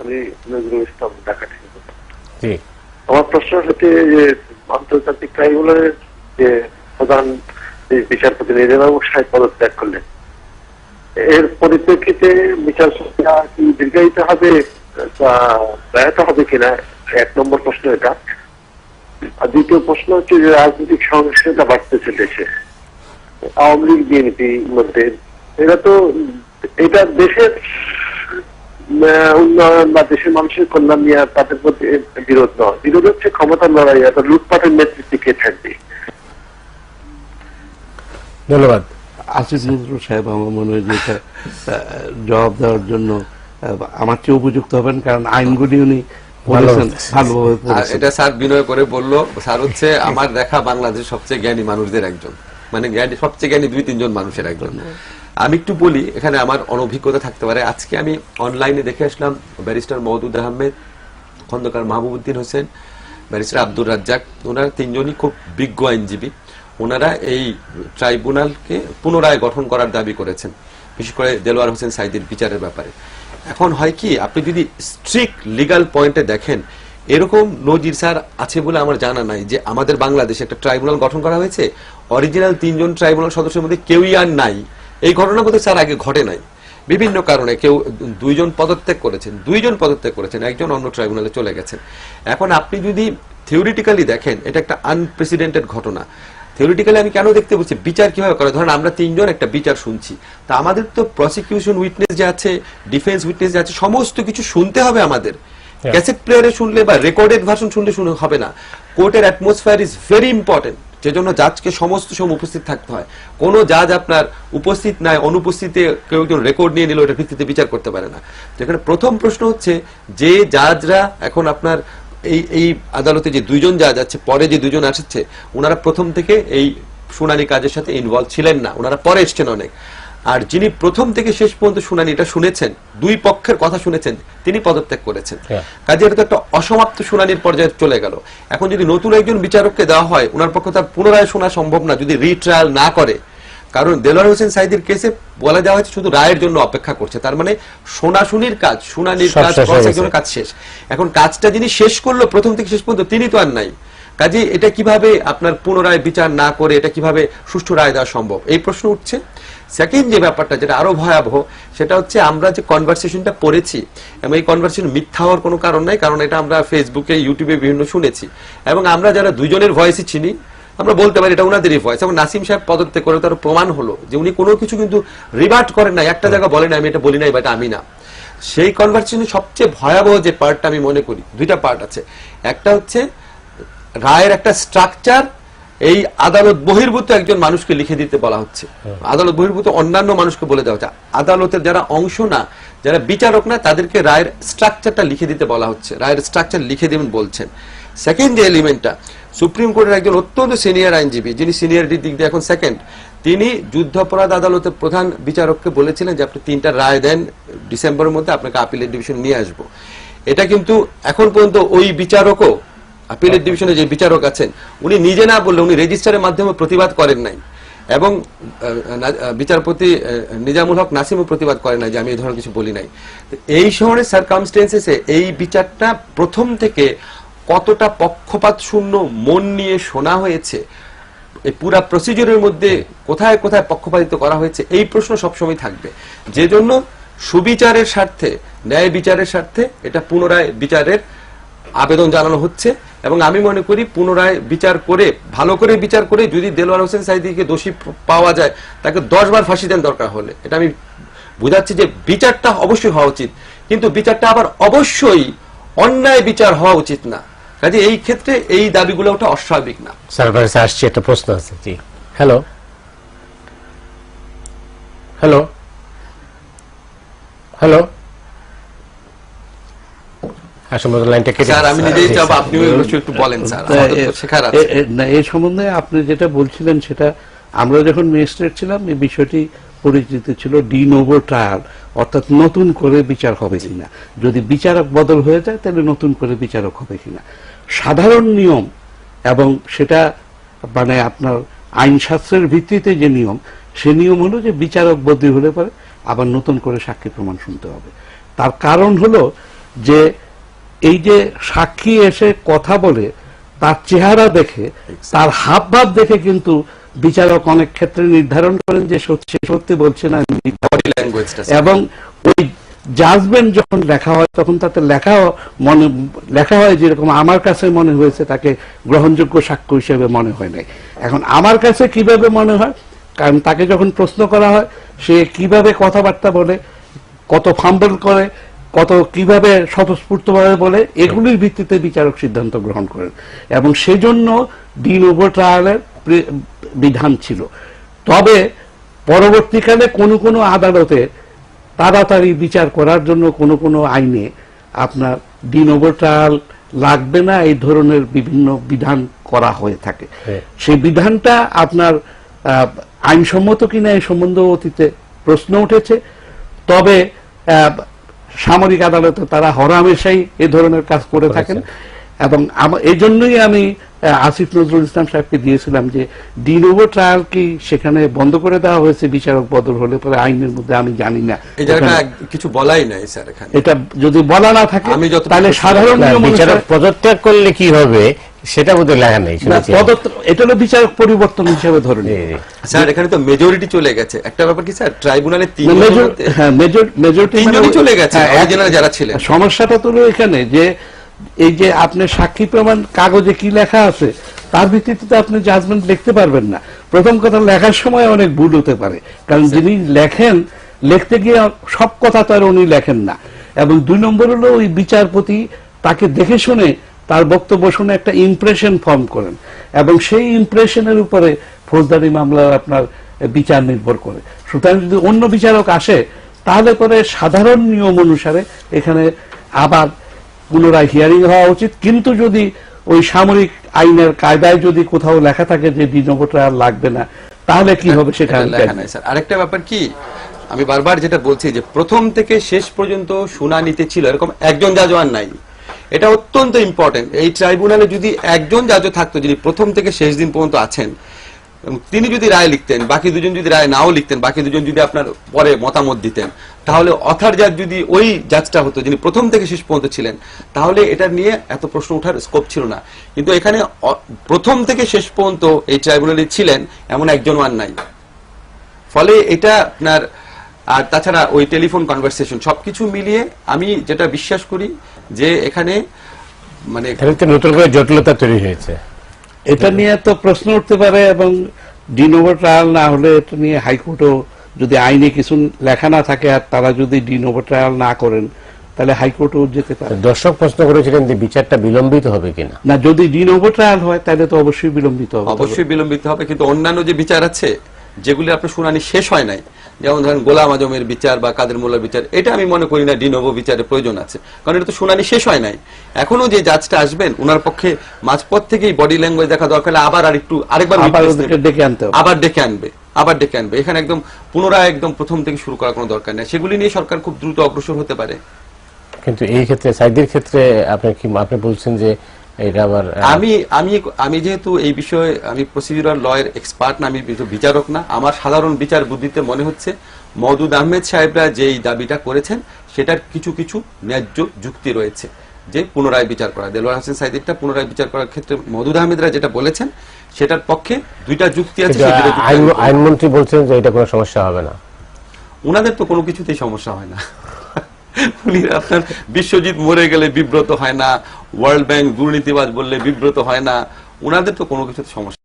আমি নজরুল ইসলাম ঢাকা থেকে। আমার প্রশ্ন হচ্ছে যে আন্তর্জাতিক ট্রাইব্যুনালের যে প্রধান বিচারপতি নিজাম সাহেব পদত্যাগ করলেন। এর পরিপ্রেক্ষিতে বিচার প্রক্রিয়া কি দীর্ঘায়িত হবে বা ব্যাহত হবে কিনা এক নম্বর প্রশ্ন এটা। আর দ্বিতীয় প্রশ্ন হচ্ছে যে রাজনৈতিক সহিংসতা বাড়তেছে দেশে। আওয়ামী লীগ বিএনপি মধ্যে এরা তো এটা দেশের উন্নয়ন বা দেশের মানুষের কল্যাণ নিয়ে তাদের মধ্যে বিরোধ নয়। বিরোধ হচ্ছে ক্ষমতার লড়াই এত লুটপাটের নেতৃত্বে কে থাকবে। ধন্যবাদ। নজরুল সাহেব আমার মনে হয় যে জবাব দেওয়ার জন্য আমার চেয়ে উপযুক্ত হবেন কারণ আইনগুলি উনি এটা স্যার বিনয় করে বলল স্যার হচ্ছে আমার দেখা বাংলাদেশের সবচেয়ে জ্ঞানী মানুষদের একজন। মানে জ্ঞানী সবচেয়ে জ্ঞানী দুই তিনজন মানুষের একজন। আমি একটু বলি, এখানে আমার অনভিজ্ঞতা থাকতে পারে। আজকে আমি অনলাইনে দেখে আসলাম ব্যারিস্টার মওদুদ আহমেদ, খন্দকার মাহবুবুদ্দিন হোসেন, ব্যারিস্টার আব্দুর রাজ্জাক। ওনারা তিনজনই খুব বিজ্ঞ আইনজীবী। ওনারা এই ট্রাইব্যুনালকে পুনরায় গঠন করার দাবি করেছেন, বিশেষ করে দেলোয়ার হোসেন সাইদির বিচারের ব্যাপারে। এখন হয় কি, আপনি যদি স্ট্রিক্ট লিগাল পয়েন্টে দেখেন, এরকম নজির স্যার আছে বলে আমার জানা নাই যে আমাদের বাংলাদেশে একটা ট্রাইব্যুনাল গঠন করা হয়েছে। অরিজিনাল তিনজন ট্রাইব্যুনাল সদস্যের মধ্যে কেউই আর নাই। এই ঘটনা বোধহয় স্যার আগে ঘটে নাই। বিভিন্ন কারণে কেউ দুইজন পদত্যাগ করেছেন দুইজন পদত্যাগ করেছেন একজন অন্য ট্রাইব্যুনালে চলে গেছেন। এখন আপনি যদি থিওরিটিক্যালি দেখেন এটা একটা আনপ্রেসিডেন্টেড ঘটনা। থিওরিটিক্যালি আমি কেন দেখতে বলছি? বিচার কীভাবে করে? ধরেন আমরা তিনজন একটা বিচার শুনছি। তা আমাদের তো প্রসিকিউশন উইটনেস যে আছে ডিফেন্স উইটনেস যে আছে সমস্ত কিছু শুনতে হবে আমাদের। ক্যাসেট প্লেয়ারে শুনলে বা রেকর্ডেড ভার্সন শুনলে শুনে হবে না। কোর্টের অ্যাটমসফিয়ার ইজ ভেরি ইম্পর্টেন্ট যেজন্য জাজকে সমস্ত সময় উপস্থিত থাকতে হয়। কোনো জাজ আপনার উপস্থিত নাই, অনুপস্থিতে কেউ একজন রেকর্ড নিয়ে নিল, এটার ভিত্তিতে বিচার করতে পারে না। যেখানে প্রথম প্রশ্ন হচ্ছে, যে জাজরা এখন আপনার এই এই আদালতে যে দুইজন জাজ আছে, পরে যে দুজন আসছে ওনারা প্রথম থেকে এই শুনানি কাজের সাথে ইনভলভ ছিলেন না। ওনারা পরে এসছেন অনেক। আর যিনি প্রথম থেকে শেষ পর্যন্ত শুনানিটা শুনেছেন দুই পক্ষের কথা শুনেছেন তিনি পদত্যাগ করেছেন। হ্যাঁ। কাজে এটা তো একটা অসমাপ্ত শুনানির পর্যায়ে চলে গেল। এখন যদি নতুন একজন বিচারককে দেওয়া হয় ওনার পক্ষে তার পুনরায় শোনা সম্ভব না যদি রিট্রায়াল না করে। কারণ দেলোয়ার হোসেন সাইদির কেসে বলা যাওয়া হয়েছে শুধু রায়ের জন্য অপেক্ষা করছে। তার মানে শোনাশুনির কাজ শুনানির কাজ examine কাজ শেষ। এখন কাজটা যিনি শেষ করল প্রথম থেকে শেষ পর্যন্ত তিনি তো আর নাই। কাজে এটা কীভাবে আপনার পুনরায় বিচার না করে এটা কীভাবে সুষ্ঠু রায় দেওয়া সম্ভব? এই প্রশ্ন উঠছে। সেকেন্ড যে ব্যাপারটা যেটা আরও ভয়াবহ, সেটা হচ্ছে আমরা যে কনভারসেশনটা পড়েছি এবং এই কনভারসেশন মিথ্যা হওয়ার কোনো কারণ নাই, কারণ এটা আমরা ফেসবুকে ইউটিউবে বিভিন্ন শুনেছি। এবং আমরা যারা দুজনের ভয়েসই চিনি, আমরা বলতে পারি এটা ওনাদেরই ভয়েস এবং নাসিম সাহেব পদত্যাগ করে তার প্রমাণ হলো যে উনি কোনো কিছু কিন্তু রিভার্ট করেন না একটা জায়গা বলেন আমি এটা বলি নাই বা এটা আমি না। সেই কনভারসেশনের সবচেয়ে ভয়াবহ যে পার্টটা আমি মনে করি, দুইটা পার্ট আছে। একটা হচ্ছে রায়ের একটা স্ট্রাকচার এই আদালত বহির্ভূত একজন মানুষকে লিখে দিতে বলা হচ্ছে। আদালত বহির্ভূত অন্যান্য মানুষকে বলে দেওয়া হচ্ছে। আদালতের যারা অংশ না যারা বিচারক না তাদেরকে রায়ের স্ট্রাকচারটা লিখে দিতে বলা হচ্ছে। রায়ের স্ট্রাকচার লিখে দেবেন বলছেন। সেকেন্ড যে এলিমেন্টটা সুপ্রিম কোর্টের একজন অত্যন্ত সিনিয়র আইনজীবী যিনি সিনিয়রিটির দিক দিয়ে এখন সেকেন্ড তিনি যুদ্ধাপরাধ আদালতের প্রধান বিচারককে বলেছিলেন যে আপনি তিনটা রায় দেন ডিসেম্বরের মধ্যে আপনাকে আপিলের ডিভিশন নিয়ে আসব। এটা কিন্তু এখন পর্যন্ত ওই বিচারকও আপিলের ডিভিশনে যে বিচারক আছেন উনি নিজে না বললে উনি রেজিস্টারের মাধ্যমে প্রতিবাদ করেন নাই। এবং না- বিচারপতি নিজামুল হক নাসিমও প্রতিবাদ করে নাই যে আমি এই ধরনের কিছু বলি নাই। এই শহরের সার্কামস্টেন্সেসে এই বিচারটা প্রথম থেকে কতটা পক্ষপাত শূন্য মন নিয়ে শোনা হয়েছে এই পুরা প্রসিজারের মধ্যে কোথায় কোথায় পক্ষপাতিত করা হয়েছে এই প্রশ্ন সবসময় থাকবে। যে জন্য সুবিচারের স্বার্থে ন্যায় বিচারের স্বার্থে এটা পুনরায় বিচারের আবেদন জানানো হচ্ছে এবং আমি মনে করি পুনরায় বিচার করে, ভালো করে বিচার করে যদি দেলোয়ার হোসেন সাইদিকে দোষী পাওয়া যায়, তাকে দশ বার ফাঁসি দেন দরকার হলে। এটা আমি বুঝাচ্ছি যে বিচারটা অবশ্যই হওয়া উচিত। কিন্তু বিচারটা আবার অবশ্যই অন্যায় বিচার হওয়া উচিত না। কাজে এই ক্ষেত্রে এই দাবিগুলো ওটা অস্বাভাবিক না। কাছে আসছে, একটা প্রশ্ন আছে, জি। হ্যালো? হ্যালো? হ্যালো? আসলে লাইনটা কেটে স্যার আমি গেছে। নিজেই জি, চাপ স্যার। আপনিও একটু একটু বলেন স্যার তা আমাদের তো এ- শেখার আছে না, এই সম্বন্ধে আপনি যেটা বলছিলেন সেটা আমরা যখন ম্যাজিস্ট্রেট ছিলাম এই বিষয়টি পরিচিত ছিল ডি নোভো ট্রায়াল অর্থাৎ নতুন করে বিচার হবে কিনা যদি বিচারক বদল হয়ে যায় তাহলে নতুন করে বিচারক হবে কিনা সাধারণ নিয়ম এবং সেটা মানে আপনার আইন শাস্ত্রের ভিত্তিতে যে নিয়ম সে নিয়ম হলো যে বিচারক বদলি হলে পরে আবার নতুন করে সাক্ষী প্রমাণ শুনতে হবে তার কারণ হলো যে এই যে সাক্ষী এসে কথা বলে তার চেহারা দেখে তার হাব ভাব দেখে কিন্তু বিচারক অনেক ক্ষেত্রে নির্ধারণ করেন যে সত্যি সত্যি বলছে না এবং ওই জাজমেন্ট যখন লেখা হয় তখন তাতে লেখা মনে লেখা হয় যেরকম আমার কাছে মনে হয়েছে তাকে গ্রহণযোগ্য সাক্ষ্য হিসেবে মনে হয় নাই। এখন আমার কাছে কীভাবে মনে হয়? কারণ তাকে যখন প্রশ্ন করা হয় সে কীভাবে কথাবার্তা বলে কত ফাম্বল করে কত কীভাবে স্বতঃস্ফূর্তভাবে বলে এগুলির ভিত্তিতে বিচারক সিদ্ধান্ত গ্রহণ করেন। এবং সেজন্য ডিন ওভার ট্রায়ালের বিধান ছিল। তবে পরবর্তীকালে কোনো কোনো আদালতে তাড়াতাড়ি বিচার করার জন্য কোনো কোনো আইনে আপনার ডিন ওভার ট্রায়াল লাগবে না এই ধরনের বিভিন্ন বিধান করা হয়ে থাকে। হ্যাঁ। সেই বিধানটা আপনার আইনসম্মত কিনা এই সম্বন্ধে অতীতে প্রশ্ন উঠেছে। তবে সামরিক আদালতে তারা হরামেশাই এ ধরনের কাজ করে থাকেন। এবং এই জন্যই আমি আহ, আসিফ নজরুল ইসলাম সাহেবকে দিয়েছিলাম যে ডিনোভো ট্রায়াল কি সেখানে বন্ধ করে দেওয়া হয়েছে বিচারক বদল হলে পরে আইনের মধ্যে আমি জানি না। কিছু বলাই নাই স্যার এটা যদি বলা না থাকে তাহলে সাধারণ বিচারক পদত্যাগ করলে কি হবে? সেটা বোধহয় লেখা নেই এটা হলো বিচারক পরিবর্তন হিসেবে ধরে জি, নিন। জি। স্যার এখানে তো মেজরিটি চলে গেছে। একটা ব্যাপার কি স্যার? ট্রাইব্যুনালে তিন মেজর হ্যাঁ মেজর মেজরিটি চলে গেছে, original যারা ছিলেন। সমস্যাটা তো হলো এখানে যে এই যে আপনি সাক্ষী প্রমাণ কাগজে কি লেখা আছে তার ভিত্তিতে তো আপনি জাজমেন্ট লিখতে পারবেন না। প্রথম কথা লেখার সময় অনেক ভুল হতে পারে। কারণ যিনি লেখেন লিখতে গিয়ে সব কথা তো আর উনি লেখেন না। এবং দুই নম্বর হলো ওই বিচারপতি তাকে দেখে শুনে তার বক্তব্য শুনে একটা ইমপ্রেশন ফর্ম করেন। এবং সেই ইমপ্রেশনের উপরে ফৌজদারি মামলার আপনার বিচার নির্ভর করে। সুতরাং যদি অন্য বিচারক আসে তাহলে পরে সাধারণ নিয়ম অনুসারে এখানে আবার পুনরায় হিয়ারিং হওয়া উচিত। কিন্তু যদি ওই সামরিক আইনের কায়দায় যদি কোথাও লেখা থাকে যে ডিনোভো ট্রায়াল লাগবে না তাহলে কি হবে সেটা লেখা নাই। স্যার। আরেকটা ব্যাপার কি আমি বারবার যেটা বলছি যে প্রথম থেকে শেষ পর্যন্ত শুনানিতে ছিল এরকম একজন জাজও আর নাই। এটা অত্যন্ত ইম্পর্টেন্ট এই ট্রাইব্যুনালে যদি একজন জাজও থাকতো, যিনি প্রথম থেকে শেষ দিন পর্যন্ত আছেন তিনি যদি রায় লিখতেন, বাকি দুজন যদি রায় নাও লিখতেন, বাকি দুজন যদি আপনার পরে মতামত দিতেন, তাহলে অথার জাজ যদি ওই জাজটা হতো, যিনি প্রথম থেকে শেষ পর্যন্ত ছিলেন, তাহলে এটা নিয়ে এত প্রশ্ন ওঠার স্কোপ ছিল না। কিন্তু এখানে প্রথম থেকে শেষ পর্যন্ত এই ট্রাইব্যুনালে ছিলেন, এমন একজন আর নাই। ফলে এটা আপনার আর তাছাড়া ওই টেলিফোন কনভারসেশন সবকিছু মিলিয়ে আমি যেটা বিশ্বাস করি যে এখানে মানে নতুন করে জটিলতা তৈরি হয়েছে। এটা নিয়ে তো প্রশ্ন উঠতে পারে এবং ডিনোভো ট্রায়াল না হলে এটা নিয়ে হাইকোর্টও যদি আইনে কিছু লেখা না থাকে আর তারা যদি ডিনোভো ট্রায়াল না করেন তাহলে হাইকোর্টও যেতে পারে। দর্শক প্রশ্ন করেছিলেন যে বিচারটা বিলম্বিত হবে কিনা। না যদি ডিনোভো ট্রায়াল হয় তাহলে তো অবশ্যই বিলম্বিত হবে। অবশ্যই বিলম্বিত হবে কিন্তু অন্যান্য যে বিচার আছে যেগুলি আপনার শুনানি শেষ হয় নাই যেমন ধরেন গোলাম আজমের বিচার বা কাদের মোল্লার বিচার এটা আমি মনে করি না ডিনোভো বিচারের প্রয়োজন আছে। কারণ এটা তো শুনানি শেষ হয় নাই। এখনও যে জাজটা আসবেন ওনার পক্ষে মাঝপথ থেকেই বডি ল্যাঙ্গুয়েজ দেখা দরকার হলে আবার আর একটু আরেকবার। ডেকে আনতে আবার ডেকে আনবে আবার ডেকে আনবে। এখানে একদম পুনরায় একদম প্রথম থেকে শুরু করার কোনো দরকার নেই। সেগুলি নিয়ে সরকার খুব দ্রুত অগ্রসর হতে পারে। কিন্তু এই ক্ষেত্রে সাইদের ক্ষেত্রে আপনি কি আপনি বলছেন যে এটা আবার আমি আমি আমি যেহেতু এই বিষয়ে আমি প্রসিডিউরাল লয়ের এক্সপার্ট না আমি বিচারক না আমার সাধারণ বিচার বুদ্ধিতে মনে হচ্ছে মওদুদ আহমেদ সাহেবরা যেই দাবিটা করেছেন সেটার কিছু কিছু ন্যায্য যুক্তি রয়েছে যে পুনরায় বিচার করা। দেলোয়ার হোসেন সাইদিরটা পুনরায় বিচার করার ক্ষেত্রে মওদুদ আহমেদরা যেটা বলেছেন সেটার পক্ষে দুইটা যুক্তি আছে। আইনমন্ত্রী বলছেন যে এটা কোনো সমস্যা হবে না। ওনাদের তো কোনো কিছুতেই সমস্যা হয় না। আপনার বিশ্বজিৎ মরে গেলে বিব্রত হয় না ওয়ার্ল্ড ব্যাংক দুর্নীতিবাজ বললে বিব্রত হয় না ওনাদের তো কোনো কিছু সমস্যা